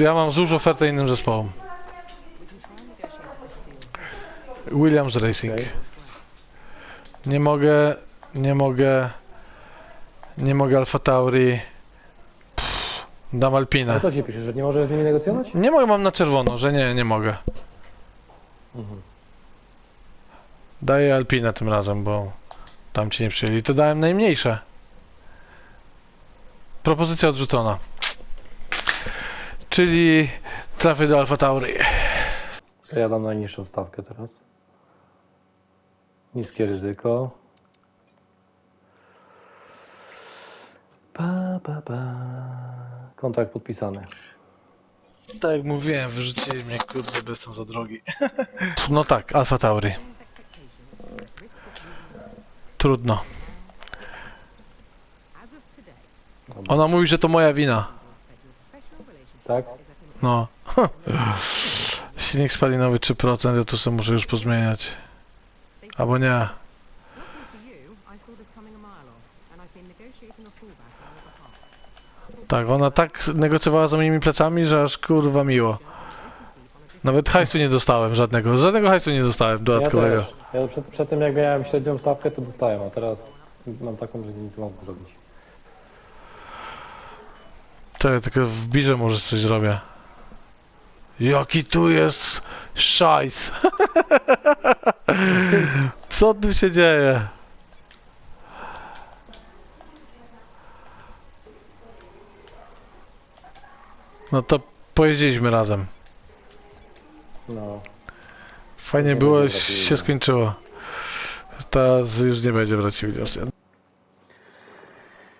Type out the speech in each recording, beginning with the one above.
ja mam złóż ofertę innym zespołom. Williams Racing. Okej. Nie mogę, nie mogę, nie mogę Alfa Tauri. Pff, dam A Alpinę. co ci piszesz, że nie możesz z nimi negocjować? Nie mogę, mam na czerwono, że nie, nie mogę. Mhm. Daję Alpinę tym razem, bo tam ci nie przyjęli. To dałem najmniejsze. Propozycja odrzucona. Czyli trafię do Alfa Tauri. Ja dam najniższą stawkę teraz. Niskie ryzyko. Pa, pa, pa. Kontrakt podpisany. Tak jak mówiłem, wyrzucili mnie kurde, bo jestem za drogi. No tak, Alfa Tauri. Trudno. Ona mówi, że to moja wina. Tak? No. Silnik spalinowy 3%, ja tu sobie muszę już pozmieniać. Albo nie. Tak, ona tak negocjowała za moimi plecami, że aż kurwa miło. Nawet hajsu nie dostałem żadnego. Żadnego hajsu nie dostałem Ja dodatkowego. też. Ja przed, przed tym jak miałem średnią stawkę to dostałem, a teraz mam taką, że nic nie mogę zrobić. Czekaj, tylko w birze może coś zrobię. Jaki tu jest szajs. Co tu się dzieje? No to pojeździliśmy razem. No. Fajnie Nie było, będzie wracali. się skończyło. Teraz już nie będzie widocznie.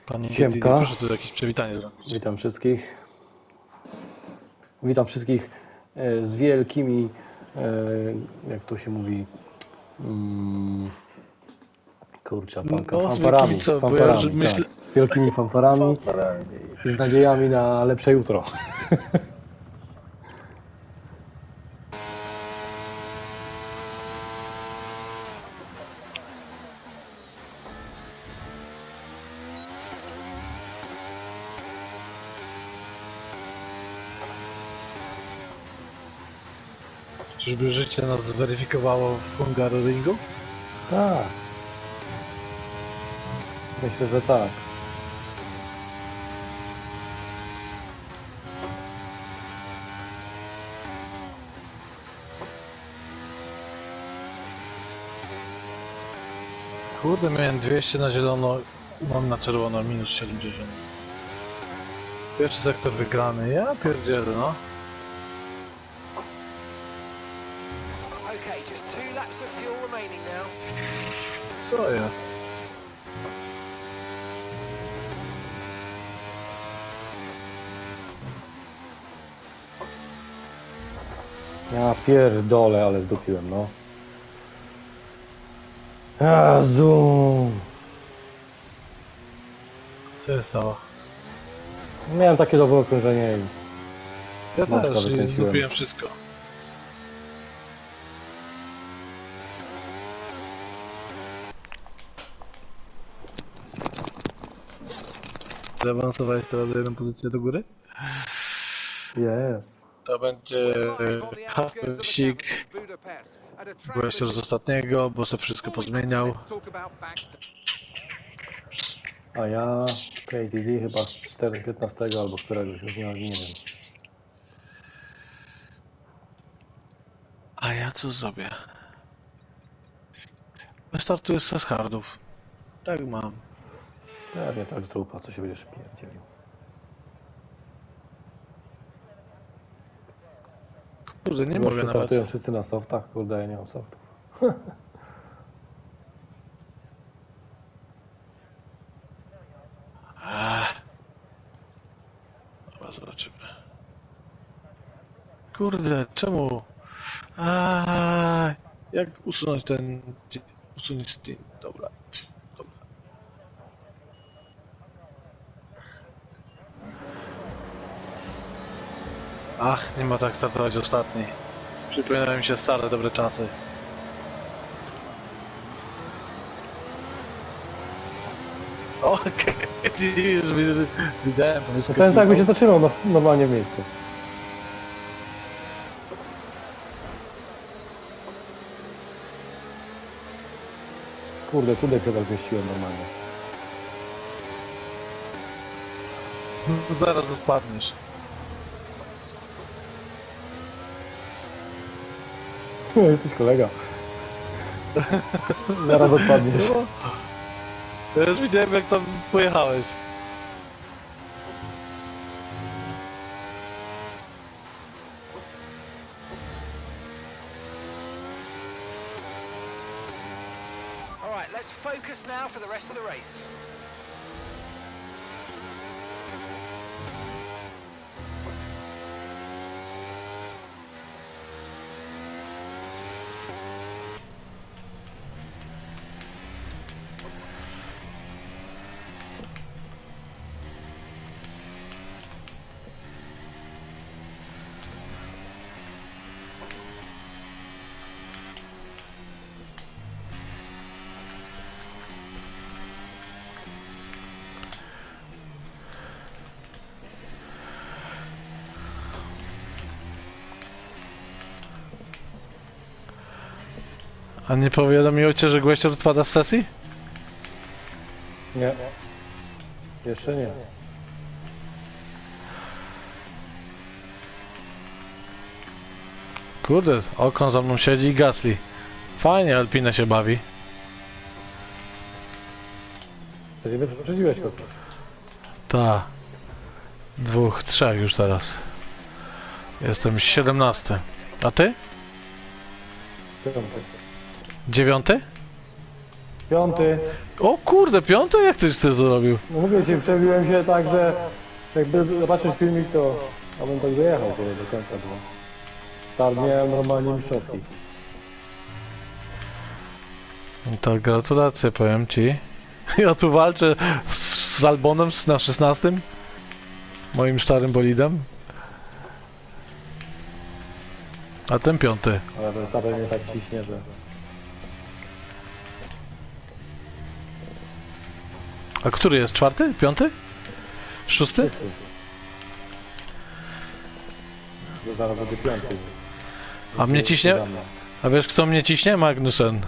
Panie Siemka. Didi, proszę tu jakieś przywitanie zrobić. Witam wszystkich. Witam wszystkich e, z wielkimi, e, jak to się mówi, mm, kurczę, fanka, No, fanfarami, wielkimi co, ja fanfarami myślę- tak, z wielkimi fanfarami i z nadziejami na lepsze jutro. Życie nas zweryfikowało w Hungaroringu? Tak. Myślę, że tak. Kurde, miałem 200 na zielono, mam na czerwono minus 70. Pierwszy sektor wygrany, ja pierdzielę no. Co jest? Ja pierdolę, ale zdupiłem, no. Jezu. Co jest to? Miałem takie dobre okrążenie i Ja Matka też wykręciłem. zgubiłem wszystko. Zaawansowałeś teraz o jedną pozycję do góry? jest. To będzie track Byłeś już z ostatniego, bo se wszystko pozmieniał. A ja KTD chyba z 4, 15 albo któregoś, już nie, nie wiem. A ja co zrobię? Wystartuję z hardów. Tak mam. Pewnie tak zrób, a co się będziesz pierdzielił. Kurde, nie Już mogę nawet. startują wszyscy na softach, kurde, ja nie mam softów. Dobra, zobaczymy. Kurde, czemu? A, jak usunąć ten. Usunąć Steam? Dobra. Ach, nie ma tak startować ostatni. Przypominają mi się stare, dobre czasy. Okej, widzisz, widziałem. Ten tak by się zatrzymał normalnie w miejscu. Kurde, tutaj chyba zmieściłem normalnie. No zaraz odpadniesz. Jesteś kolega. Zaraz odpadniesz. Ja już widziałem jak tam pojechałeś. A nie powiadomiło cię, że Głęścior odpada z sesji? Nie. Jeszcze nie. Kurde, okon za mną siedzi i Gasly. Fajnie Alpina się bawi. To nie wyprzedziłeś go. Ta. Dwóch, trzech już teraz. Jestem 17. A ty? Dziewiąty? Piąty. O kurde, piąty? Jak tyś ty to zrobił? No mówię ci, przebiłem się tak, że jakby zobaczyć filmik, to ja bym tak dojechał to do końca było. Start miałem normalnie mistrzowski. No To gratulacje, powiem ci. Ja tu walczę z, z Albonem na 16. Moim starym bolidem. A ten piąty. Ale ten start mnie tak ciśnie, że... A który jest? Czwarty? Piąty? Szósty? zaraz będzie piąty. A mnie ciśnie? A wiesz kto mnie ciśnie? Magnusen.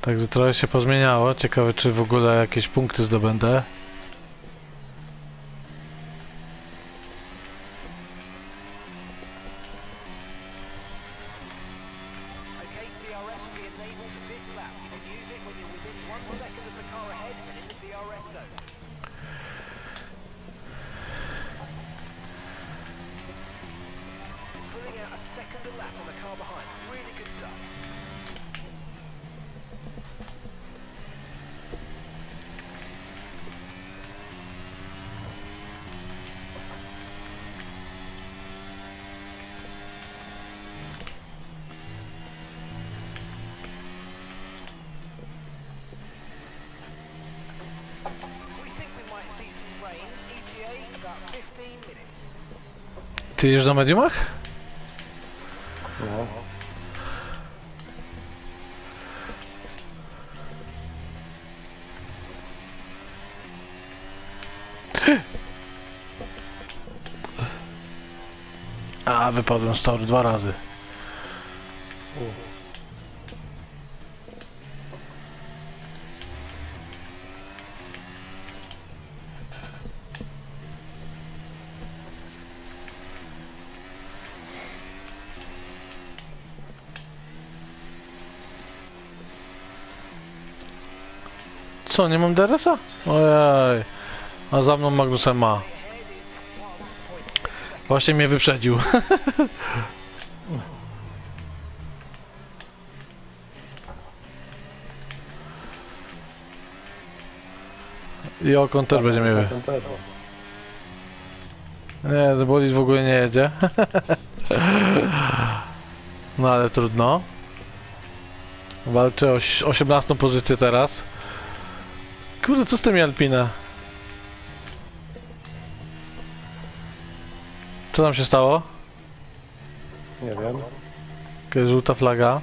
Także trochę się pozmieniało. Ciekawe czy w ogóle jakieś punkty zdobędę. Ty jedziesz na mediumach? No. A, wypadłem z toru dwa razy. Co, nie mam DRS-a? Ojej. A za mną Magnusem ma. Właśnie mnie wyprzedził. I okon też będzie też. Nie, ten bolid w ogóle nie jedzie. No ale trudno. Walczę o ś- 18 pozycję teraz. Kurde, co z tymi Alpina? Co tam się stało? Nie wiem. Okay, żółta flaga.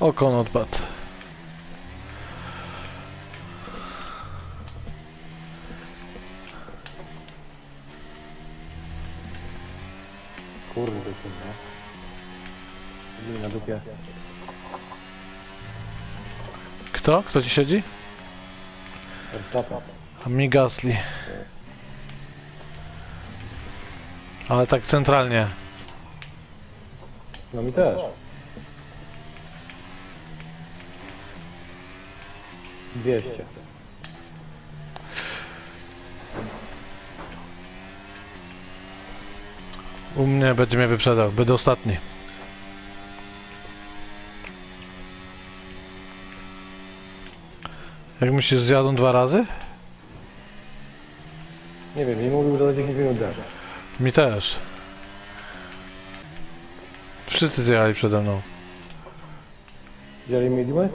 Okon odpadł. Kurde, ty nie. Na dupie. Kto? Kto ci siedzi? Verstappen. A mi Gasly. Ale tak centralnie. No mi też. Dwieście. U mnie będzie mnie wyprzedał. Będę ostatni. Jak myślisz, zjadą dwa razy? Nie wiem, nie mówił, że za 10 minut dasz. Mi też. Wszyscy zjechali przede mną. Wzięli mediumy?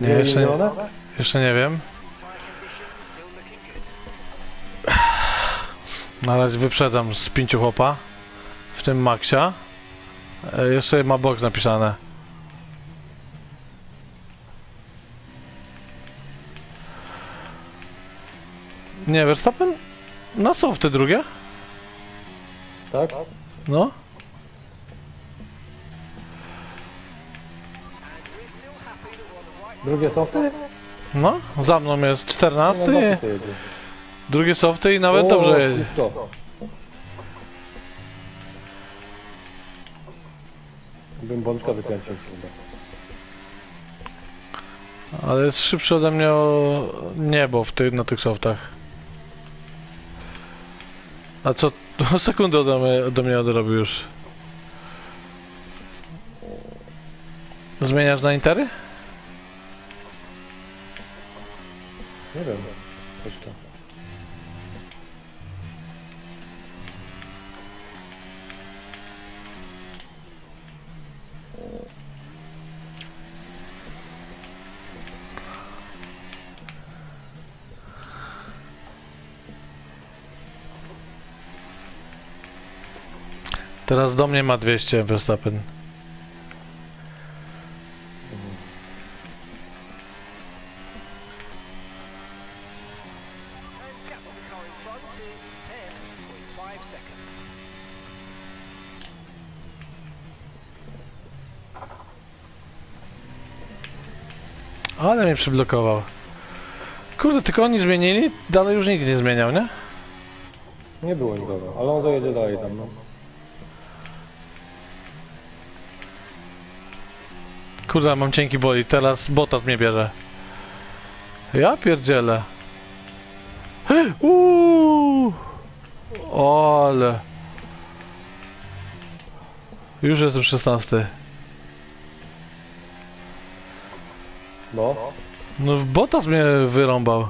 Nie, jeszcze nie, jeszcze nie wiem. Na razie wyprzedam z pięciu chłopa. W tym Maxia. E, Jeszcze ma box napisane. Nie, Verstappen? Na softy drugie? Tak? No. That we're on the right Drugie softy? No, za mną jest 14. No, no, to. Drugie softy i nawet O, dobrze jedzie. blisko. Bym bączka wykręcił chyba. Ale jest szybszy ode mnie o niebo w ty, na tych softach. A co? Sekundę ode mnie, ode mnie odrobił już. Zmieniasz na intery? Nie wiem. Jeszcze. Teraz do mnie ma 200 Verstappen. And gap to the car in front is 10.5 seconds. Ale mnie przyblokował. Kurde, tylko oni zmienili, dalej już nikt nie zmieniał, nie? Nie było nikogo, ale on zajedzie dalej tam, no. Kurde, mam cienki boli, teraz Bottas mnie bierze. Ja pierdzielę. Uuu. Ale. Już jestem 16. Bo? No Bottas mnie wyrąbał.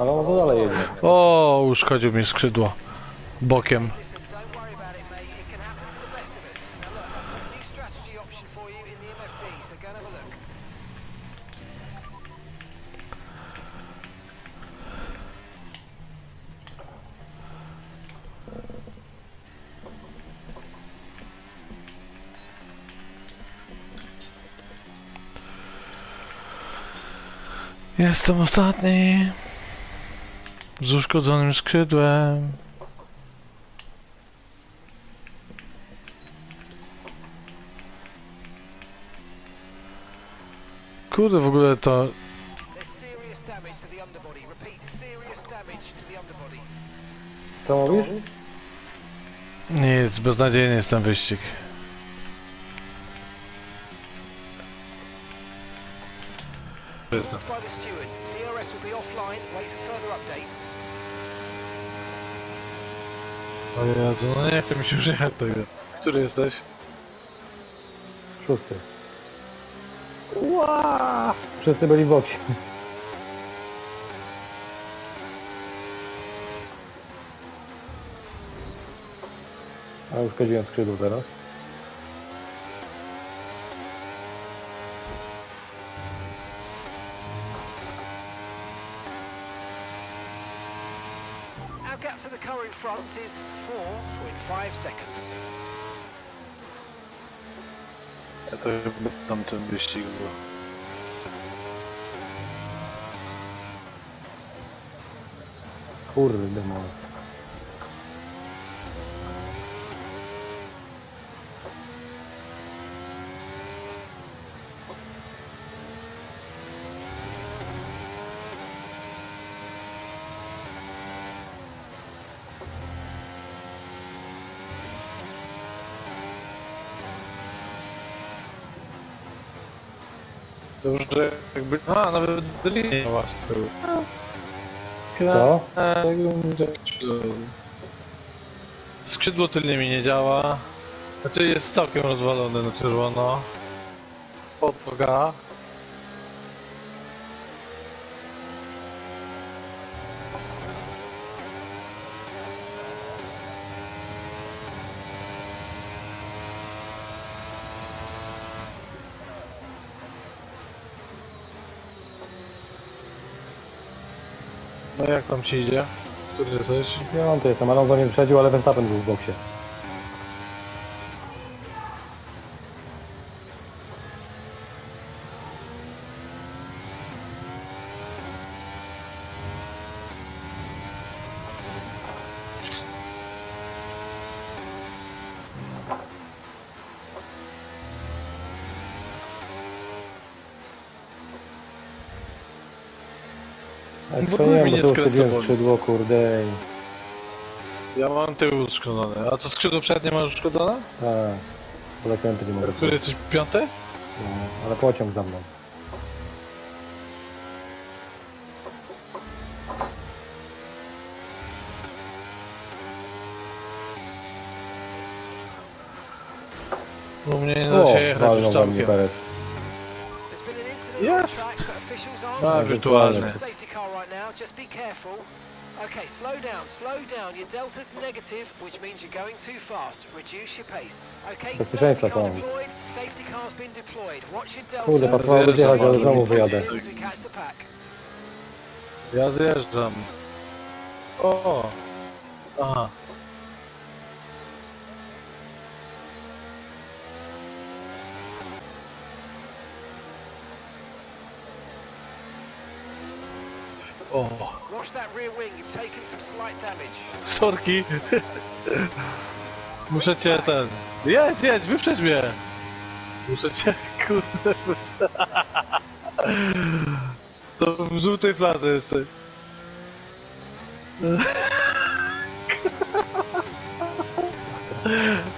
Ale on dalej jedzie. O, uszkodził mi skrzydło. Bokiem. Jestem ostatni. Z uszkodzonym skrzydłem. Kurde, w ogóle to... Co mówisz? Nic, beznadziejny jest ten wyścig. O Jezu, no nie chcę mi się już jechać tego. Który jesteś? Szósty. Ła! Wszyscy byli w boksie. A już uszkodziłem skrzydło teraz. Front is 4.5 seconds. Ja to chyba w tamtym wyścigu. Kurde no. To już jakby... A, nawet linie właśnie były. Co? Skrzydło tylnie mi nie działa. Znaczy jest całkiem rozwalone na czerwono. Podpoga. No jak tam ci idzie? Który jesteś? Piąty jestem, Alonso mnie wyprzedził, ale Verstappen był w boksie. Bo mi bo nie to skręca boli. skrzydło, kurde. i- Ja mam tył uszkodzony. A to skrzydło przednie masz uszkodzone? Tak. Po zakręty nie mogę. Który jesteś piąty? No, ale pociąg za mną. U mnie nie da O, się jechać już we mnie całkiem. Jest. A, wirtualny. Safety car right now, just be careful. Okay, slow down, slow down. Your delta's negative, which means you're going too fast. Reduce your pace. Okay, safety car to. deployed, safety car's been deployed. Watch your delta. Kurde, Zjeżdżam. wyjechać, ale znowu wyjadę. As we catch the pack. Ja zjeżdżam. O! Aha. O, Watch that rear wing, you've taken some slight damage. sorki. Muszę cię ten... Jedź, jedź, wyprzedź mnie. Muszę cię, kurde... To w żółtej flarze jeszcze.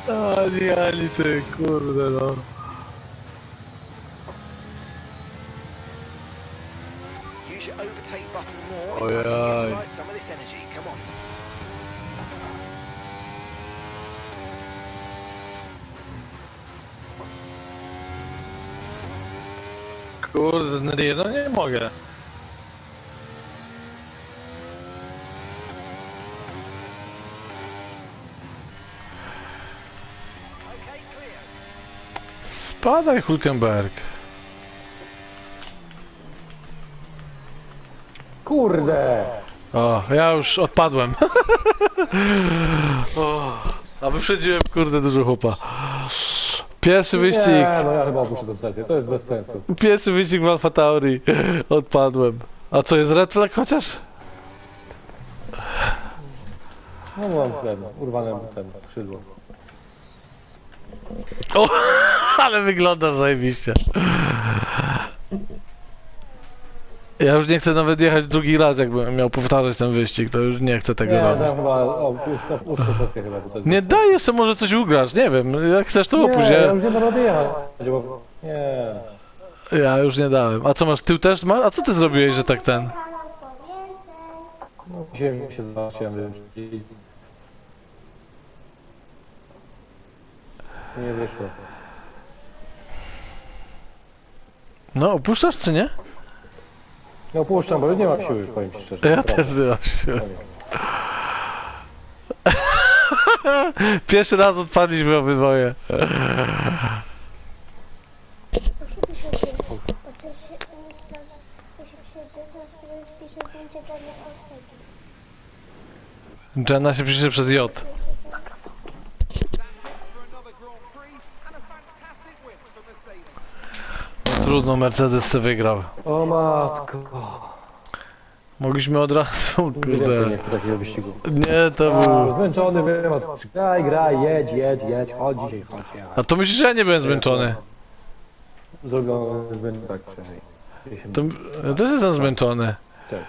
Ani, ani ty, kurde no. On. Kurde, no nie, mogę. Spadaj, Hulkenberg. Kurde! O, ja już odpadłem. o, a wyprzedziłem, kurde, dużo chłopa. Pierwszy wyścig, Nie, no ja chyba tę sesję, to jest bez sensu. pierwszy wyścig w Alfa Tauri. Odpadłem. A co, jest red flag chociaż? No mam ten, urwane ten skrzydło. O, ale wyglądasz zajebiście. Ja już nie chcę nawet jechać drugi raz, jakbym miał powtarzać ten wyścig, to już nie chcę tego Nie, robić. to chyba, o, już opuszczę sesję chyba, Nie daj, jeszcze może coś ugrasz, nie wiem, jak chcesz to opuść, Nie, ja już nie rady jechać, bo... Nie. ja już nie dałem. A co masz, tył też masz? A co ty zrobiłeś, że tak ten? No, mi się zobaczyłem. Nie wyszło. No, opuszczasz czy nie? Nie opuszczam, bo nie mam siły już, powiem szczerze. Ja też nie mam siły. Pierwszy raz odpadliśmy obydwoje. Jenna się pisze przez J. No, trudno, Mercedes se wygrał. O matko. Mogliśmy od razu, nie kurde. wyścigu. Nie, to był... zmęczony wymot. Graj, graj, jedź, jedź, jedź, chodź dzisiaj, chodź. A to myślisz, że ja nie byłem zmęczony? Zrobiony zbyt tak przynajmniej. To, ja też jestem zmęczony. Tak.